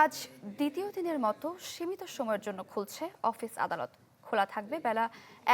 আজ দ্বিতীয় দিনের মতো সীমিত সময়ের জন্য খুলছে অফিস আদালত। খোলা থাকবে বেলা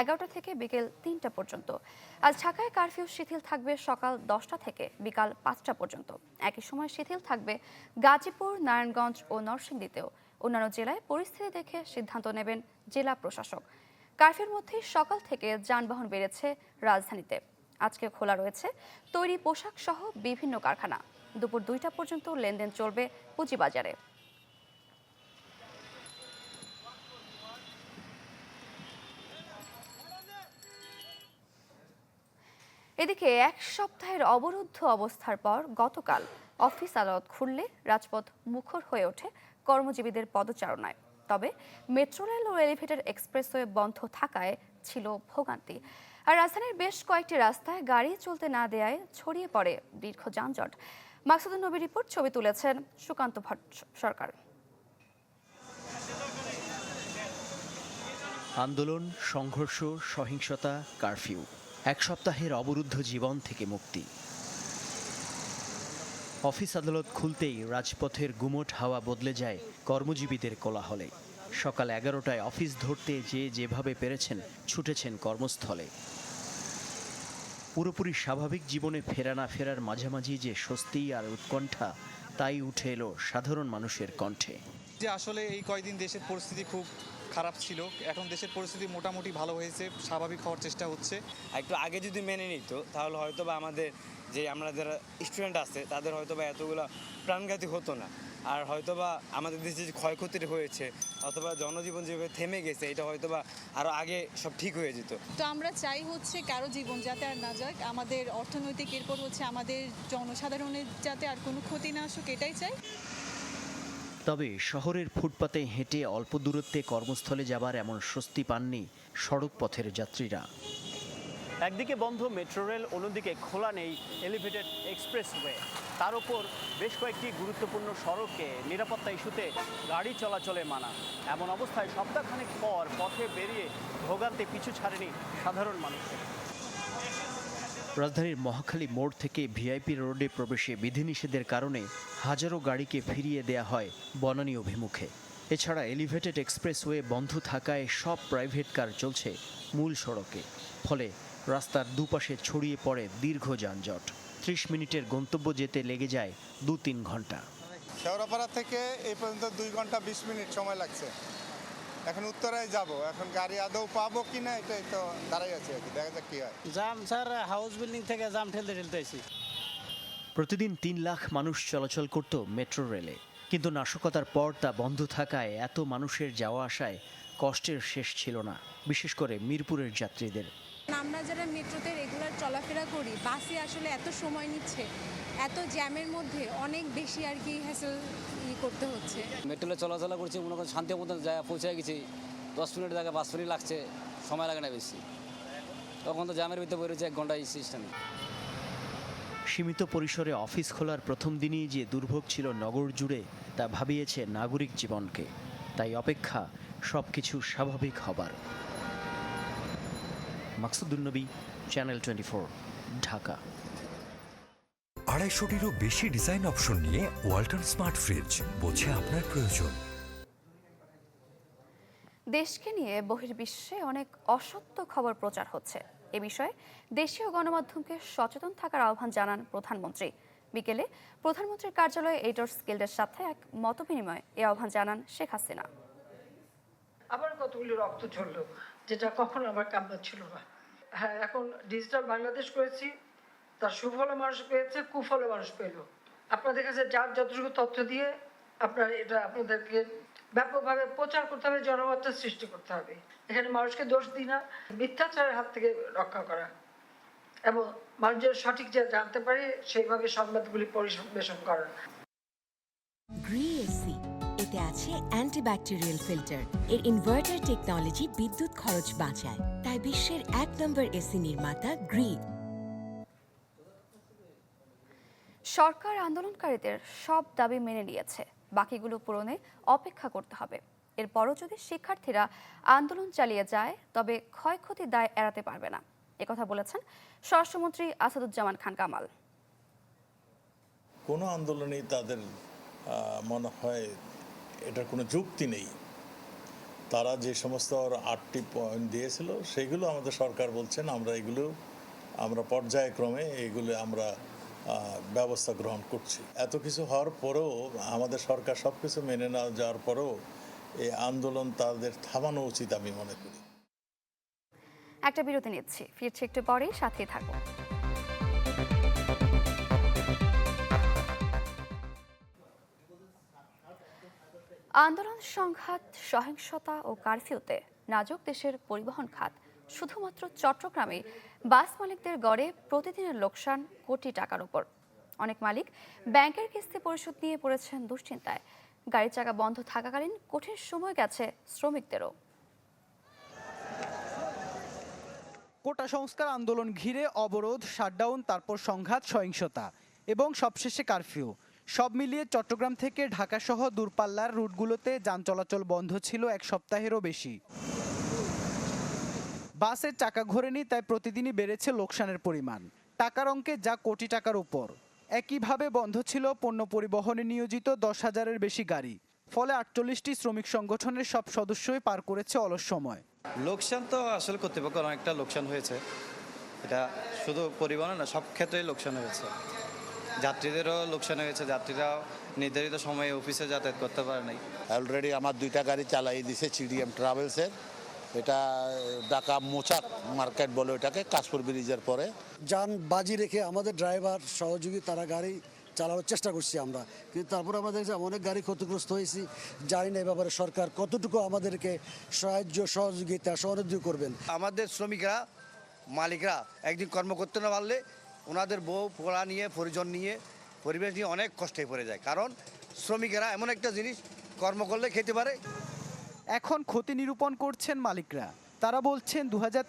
এগারোটা থেকে বিকেল তিনটা পর্যন্ত। আজ ঢাকায় কারফিউ শিথিল থাকবে সকাল দশটা থেকে বিকাল পাঁচটা পর্যন্ত। একই সময় শিথিল থাকবে গাজীপুর, নারায়ণগঞ্জ ও নরসিংদীতেও। অন্যান্য জেলায় পরিস্থিতি দেখে সিদ্ধান্ত নেবেন জেলা প্রশাসক। কারফিউর মধ্যেই সকাল থেকে যানবাহন বেড়েছে রাজধানীতে। আজকে খোলা রয়েছে তৈরি পোশাক সহ বিভিন্ন কারখানা। দুপুর দুইটা পর্যন্ত লেনদেন চলবে পুঁজিবাজারে। এদিকে এক সপ্তাহের অবরুদ্ধ অবস্থার পর গতকাল অফিস আদালত খুললে রাজপথ মুখর হয়ে ওঠে কর্মজীবীদের পদচারণায়। তবে মেট্রো রেল ও এলিভেটেড এক্সপ্রেসওয়ে বন্ধ থাকায় ছিল ভোগান্তি। আর রাজধানীর বেশ কয়েকটি রাস্তায় গাড়ি চলতে না দেয়ায় ছড়িয়ে পড়ে দীর্ঘ যানজট। মাকসুদুল নবী রিপোর্ট, ছবি তুলেছেন সুকান্ত ভট্ট সরকার। আন্দোলন, সংঘর্ষ, সহিংসতা, কারফিউ। এক সপ্তাহের অবরুদ্ধ জীবন থেকে মুক্তি। অফিস আদালত খুলতেই রাজপথের গুমোট হাওয়া বদলে যায় কর্মজীবীদের কোলাহলে। সকাল এগারোটায় অফিস ধরতে যে যেভাবে পেরেছেন, ছুটেছেন কর্মস্থলে। পুরোপুরি স্বাভাবিক জীবনে ফেরা না ফেরার মাঝামাঝি যে স্বস্তি আর উৎকণ্ঠা, তাই উঠে এলো সাধারণ মানুষের কণ্ঠে। যে আসলে এই কয়দিন দেশের পরিস্থিতি খুব খারাপ ছিল। এখন দেশের পরিস্থিতি মোটামুটি ভালো হয়েছে স্বাভাবিক হওয়ার চেষ্টা হচ্ছে। আর একটু আগে যদি মেনে নিত তাহলে হয়তো বা আমাদের যে আমরা যারা স্টুডেন্ট আছে তাদের হয়তো বা এতগুলো প্রাণঘাতী হতো না। আর হয়তো বা আমাদের দেশে যে ক্ষয়ক্ষতির হয়েছে অথবা জনজীবন যেভাবে থেমে গেছে এটা হয়তো বা আরও আগে সব ঠিক হয়ে যেত। তো আমরা চাই হচ্ছে কারও জীবন যাতে আর না যাক আমাদের অর্থনৈতিক এরপর হচ্ছে আমাদের জনসাধারণের যাতে আর কোনো ক্ষতি না আসুক এটাই চাই। তবে শহরের ফুটপাতে হেঁটে অল্প দূরত্বে কর্মস্থলে যাবার এমন স্বস্তি পাননি সড়ক পথের যাত্রীরা। একদিকে বন্ধ মেট্রো রেল অন্যদিকে খোলা নেই এলিভেটেড এক্সপ্রেসওয়ে। তার উপর বেশ কয়েকটি গুরুত্বপূর্ণ সড়কে নিরাপত্তা ইস্যুতে গাড়ি চলাচলে মানা। এমন অবস্থায় সপ্তাহখানেক পর পথে বেরিয়ে ভোগান্তে পিছু ছাড়েনি সাধারণ মানুষের। রাজধানীর মহাখালী মোড় থেকে ভিআইপি রোডে প্রবেশে বিধিনিষেধের কারণে হাজারো গাড়িকে ফিরিয়ে দেয়া হয় বনানী অভিমুখে। এছাড়া এলিভেটেড এক্সপ্রেসওয়ে বন্ধ থাকায় সব প্রাইভেট কার চলছে মূল সড়কে। ফলে রাস্তার দুপাশে ছড়িয়ে পড়ে দীর্ঘ যানজট। ত্রিশ মিনিটের গন্তব্য যেতে লেগে যায় দু তিন ঘণ্টা। শেওড়াপাড়া থেকে এই পর্যন্ত দুই ঘণ্টা বিশ মিনিট সময় লাগছে। এখন উত্তরায় যাব। এখন গাড়ি আদৌ পাবো কি না এটাই তো দাঁড়াই আছে আর কি। দেখা যাক কি হয়। জাম স্যার হাউস বিল্ডিং থেকে জাম ঠেলতে ঠেলতে আইছি। প্রতিদিন তিন লাখ মানুষ চলাচল করত মেট্রো রেলে। কিন্তু নাশকতার পর তা বন্ধ থাকায় এত মানুষের যাওয়া আসায় কষ্টের শেষ ছিল না বিশেষ করে মিরপুরের যাত্রীদের। আমরা যারা মেট্রোতে রেগুলার চলাফেরা করি বাসে আসলে এত সময় নিচ্ছে এত জ্যামের মধ্যে অনেক বেশি আর কি হ্যাসেল ই করতে হচ্ছে। মেট্রোলে চলাচলা করছি মনে করেন শান্তি মতন জায়গা পৌঁছে গেছি দশ মিনিট জায়গায় পাঁচ মিনিট লাগছে সময় লাগে না বেশি। তখন তো জ্যামের ভিতরে বেরোচ্ছে এক ঘণ্টা এই সিস্টেমে। সীমিত পরিসরে অফিস খোলার প্রথম দিনই যে দুর্ভোগ ছিল নগর জুড়ে তা ভাবিয়েছে নাগরিক জীবনকে। তাই অপেক্ষা সবকিছু স্বাভাবিক হবার। Maksudunnabi channel twenty four Dhaka. আড়াইশোটিরও বেশি ডিজাইন অপশন নিয়ে ওয়াল্টন স্মার্ট ফ্রিজ বোঝে আপনার প্রয়োজন। দেশকে নিয়ে বহির্বিশ্বে অনেক অসত্য খবর প্রচার হচ্ছে। এ বিষয়ে দেশীয় গণমাধ্যমকে সচেতন থাকার আহ্বান জানান প্রধানমন্ত্রী। বিকেলে প্রধানমন্ত্রীর কার্যালয়ে এইটর্স গিল্ডের সাথে এক মতবিনিময়ে এ আহ্বান জানান শেখ হাসিনা। আবার কতগুলি রক্ত ঝরলো, যেটা কখনো আমার কাম্য ছিল না। হ্যাঁ এখন ডিজিটাল বাংলাদেশ করেছি, তার সুফল মানুষ পেয়েছে, কুফল মানুষ পেল। আপনাদের কাছে যার যতটুকু তথ্য দিয়ে আপনার এটা আপনাদেরকে ব্যাপকভাবে প্রচার করতে হবে জনমতের সৃষ্টি করতে হবে। এখানে মানুষকে দোষ দিই না মিথ্যাচারের হাত থেকে রক্ষা করা। এবং মানুষ যেন সঠিক যে জানতে পারে সেইভাবে সংবাদগুলি পরিবেশন করা। গ্রিএসি এতে আছে অ্যান্টিব্যাকটেরিয়াল ফিল্টার এর ইনভার্টার টেকনোলজি বিদ্যুৎ খরচ বাঁচায়। তাই বিশ্বের এক নম্বর এসি নির্মাতা গ্রি সরকার আন্দোলনকারীদের সব দাবি মেনে নিয়েছে। বাকিগুলো পূরণে অপেক্ষা করতে হবে। এরপরও যদি শিক্ষার্থীরা আন্দোলন চালিয়ে যায়, তবে ক্ষয়ক্ষতি দায় এড়াতে পারবে না। একথা বলেছেন স্বরাষ্ট্রমন্ত্রী আসাদুজ্জামান খান কামাল। কোনো আন্দোলনেই তাদের মনে হয় এটার কোনো যুক্তি নেই। তারা যে সমস্ত আটটি পয়েন্ট দিয়েছিল, সেগুলো আমাদের সরকার বলছেন, আমরা এগুলো, আমরা পর্যায়ক্রমে এগুলো আমরা ব্যবস্থা গ্রহণ করছি। এত কিছু হওয়ার পরেও আমাদের সরকার সব কিছু মেনে না যাওয়ার পরেও এই আন্দোলন তাদের থামানো উচিত আমি মনে করি। একটা বিরতি নিচ্ছি। ফিরছি একটু পরেই সাথে থাকুন আন্দোলন সংঘাত, সহিংসতা ও কারফিউতে নাজুক দেশের পরিবহন খাত শুধুমাত্র চট্টগ্রামে বাস মালিকদের গড়ে প্রতিদিনের লোকসান কোটি টাকার উপর। অনেক মালিক ব্যাংকের কিস্তি পরিশোধ নিয়ে পড়েছেন দুশ্চিন্তায়। গাড়ি চাকা বন্ধ থাকাকালীন কঠিন সময় গেছে শ্রমিকদেরও। কোটা সংস্কার আন্দোলন ঘিরে অবরোধ, শাটডাউন, তারপর সংঘাত, সহিংসতা এবং সবশেষে কারফিউ। সব মিলিয়ে চট্টগ্রাম থেকে ঢাকা সহ দূরপাল্লার রুটগুলোতে যান চলাচল বন্ধ ছিল এক সপ্তাহেরও বেশি। বাসের চাকা ঘোরেনি তাই প্রতিদিনই বেড়েছে লোকসানের পরিমাণ। টাকার অঙ্কে যা কোটি টাকার উপর। একইভাবে বন্ধ ছিল পণ্য পরিবহনে নিয়োজিত দশ হাজারের বেশি গাড়ি। ফলে আটচল্লিশটি শ্রমিক সংগঠনের সব সদস্যই পার করেছে অলস সময়। লোকসান তো আসলে কর্তৃপক্ষের অনেকটা লোকসান হয়েছে। এটা শুধু পরিবহনে না সব ক্ষেত্রেই লোকসান হয়েছে। যাত্রীদেরও লোকসান হয়েছে যাত্রীরাও নির্ধারিত সময়ে অফিসে যাতায়াত করতে পারে নাই। অলরেডি আমার দুইটা গাড়ি চালাই দিছে সিডিএম ট্রাভেলসের এটা ঢাকা মোচাক মার্কেট বলে ওটাকে কাশপুর ব্রিজের পরে। যান বাজি রেখে আমাদের ড্রাইভার সহযোগী তারা গাড়ি চালানোর চেষ্টা করছি আমরা। কিন্তু তারপর আমাদের দেখছি অনেক গাড়ি ক্ষতিগ্রস্ত হয়েছি জানি না এ ব্যাপারে সরকার কতটুকু আমাদেরকে সাহায্য সহযোগিতা সহযোগী করবেন। আমাদের শ্রমিকরা মালিকরা একদিন কর্ম করতে না পারলে ওনাদের বউ পোড়া নিয়ে পরিজন নিয়ে পরিবেশ নিয়ে অনেক কষ্টে পড়ে যায়। কারণ শ্রমিকেরা এমন একটা জিনিস কর্ম করলে খেতে পারে এখন ক্ষতি নিরূপণ করছেন মালিকরা। তারা বলছেন দু হাজার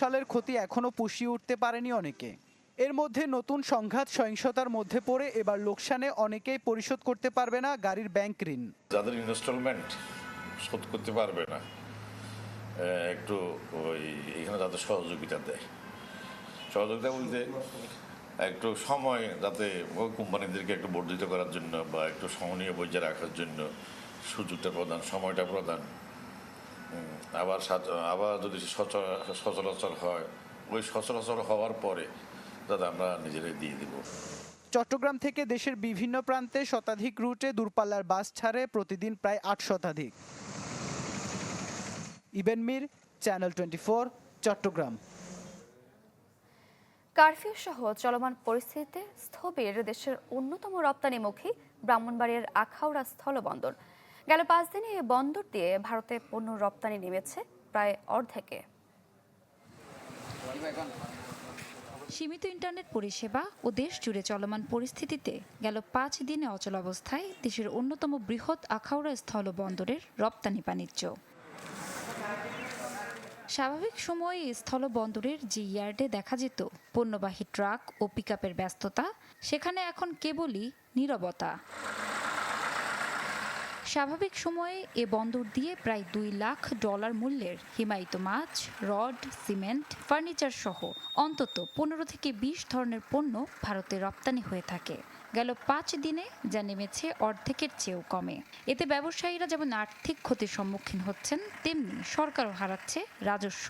সালের ক্ষতি এখনও পুষিয়ে উঠতে পারেনি অনেকে। এর মধ্যে নতুন সংঘাত, সহিংসতার মধ্যে পড়ে এবার লোকসানে অনেকেই পরিশোধ করতে পারবে না গাড়ির ব্যাংক ঋণ। যাদের ইনস্টলমেন্ট শোধ করতে পারবে না একটু ওই এখানে যাদের সহযোগিতা দেয়। সহযোগিতা বলতে একটু সময় যাতে কোম্পানিদেরকে একটু বর্ধিত করার জন্য বা একটু সমনীয় বজায় রাখার জন্য সুযোগটা প্রদান সময়টা প্রদান। আবার আবার যদি সচরাচর হয় ওই সচরাচর হওয়ার পরে দাদা আমরা নিজেরাই দিয়ে দিব। চট্টগ্রাম থেকে দেশের বিভিন্ন প্রান্তে শতাধিক রুটে দূরপাল্লার বাস ছাড়ে প্রতিদিন প্রায় আট শতাধিক। Iben Mir channel twenty four Chattogram. Curfew সহ চলমান পরিস্থিতিতে স্থবির দেশের অন্যতম রপ্তানিমুখী ব্রাহ্মণবাড়িয়ার আখাউড়া স্থলবন্দর। গেল পাঁচ দিনে এ বন্দর দিয়ে ভারতে পণ্য রপ্তানি নেমেছে প্রায় অর্ধেকে। সীমিত ইন্টারনেট পরিষেবা ও দেশ জুড়ে চলমান পরিস্থিতিতে গেল পাঁচ দিনে অচল অবস্থায় দেশের অন্যতম বৃহৎ আখাউড়া স্থল বন্দরের রপ্তানি বাণিজ্য। স্বাভাবিক সময়ে এই স্থল বন্দরের যে ইয়ার্ডে দেখা যেত পণ্যবাহী ট্রাক ও পিকআপের ব্যস্ততা, সেখানে এখন কেবলই নীরবতা। স্বাভাবিক সময়ে এ বন্দর দিয়ে প্রায় দুই লাখ ডলার মূল্যের হিমায়িত মাছ, রড, সিমেন্ট, ফার্নিচার সহ অন্তত পনেরো থেকে বিশ ধরনের পণ্য ভারতে রপ্তানি হয়ে থাকে। গেল পাঁচ দিনে যা নেমেছে অর্ধেকের চেয়েও কমে। এতে ব্যবসায়ীরা যেমন আর্থিক ক্ষতির সম্মুখীন হচ্ছেন, তেমনি সরকারও হারাচ্ছে রাজস্ব।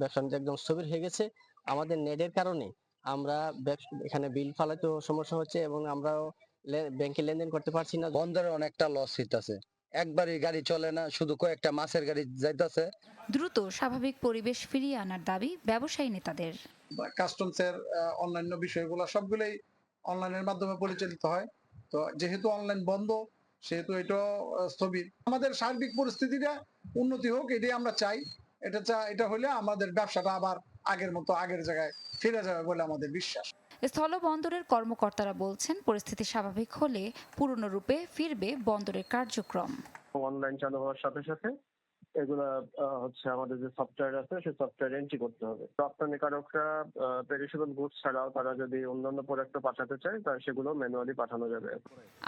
ব্যবসা একদম স্থবির হয়ে গেছে, আমাদের নেটের কারণে আমরা এখানে বিল ফালাতেও সমস্যা হচ্ছে এবং আমরাও ব্যাংকে লেনদেন করতে পারছি না। বন্দরে অনেকটা লস হইতাছে। একবারই গাড়ি চলে না শুধু কয়েকটা মাছের গাড়ি যাইতাছে। দ্রুত স্বাভাবিক পরিবেশ ফিরিয়ে আনার দাবি ব্যবসায়ী নেতাদের। কাস্টমসের অন্যান্য বিষয়গুলো সবগুলোই অনলাইনের মাধ্যমে পরিচালিত হয়। তো যেহেতু অনলাইন বন্ধ সেহেতু এটাও আহ, স্থবির। আমাদের সার্বিক পরিস্থিতিটা উন্নতি হোক এটাই আমরা চাই। এটা চা- এটা হলে আমাদের ব্যবসাটা আবার আগের মতো আগের জায়গায় ফিরে যাবে বলে আমাদের বিশ্বাস। স্থল বন্দরের কর্মকর্তারা বলছেন পরিস্থিতি স্বাভাবিক হলে পুরনো রূপে ফিরবে বন্দরের কার্যক্রম। অনলাইন চালু হওয়ার সাথে সাথে এগুলা হচ্ছে আমাদের যে সফটওয়্যার আছে সেই সফটওয়্যার এন্ট্রি করতে হবে। রপ্তানিকারকরা পেরিশেবল গুডস ছাড়াও তারা যদি অন্যান্য প্রোডাক্ট পাঠাতে চায় তাহলে সেগুলো ম্যানুয়ালি পাঠানো যাবে।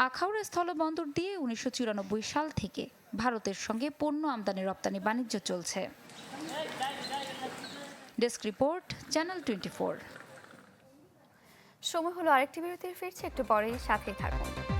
আখাউড়া স্থল বন্দর দিয়ে উনিশশো চুরানব্বই সাল থেকে ভারতের সঙ্গে পণ্য আমদানি রপ্তানি বাণিজ্য চলছে। ডেস্ক রিপোর্ট চ্যানেল টোয়েন্টি সময় হলো আরেকটি বিরতির ফিরছে একটু পরেই সাথেই থাকুন।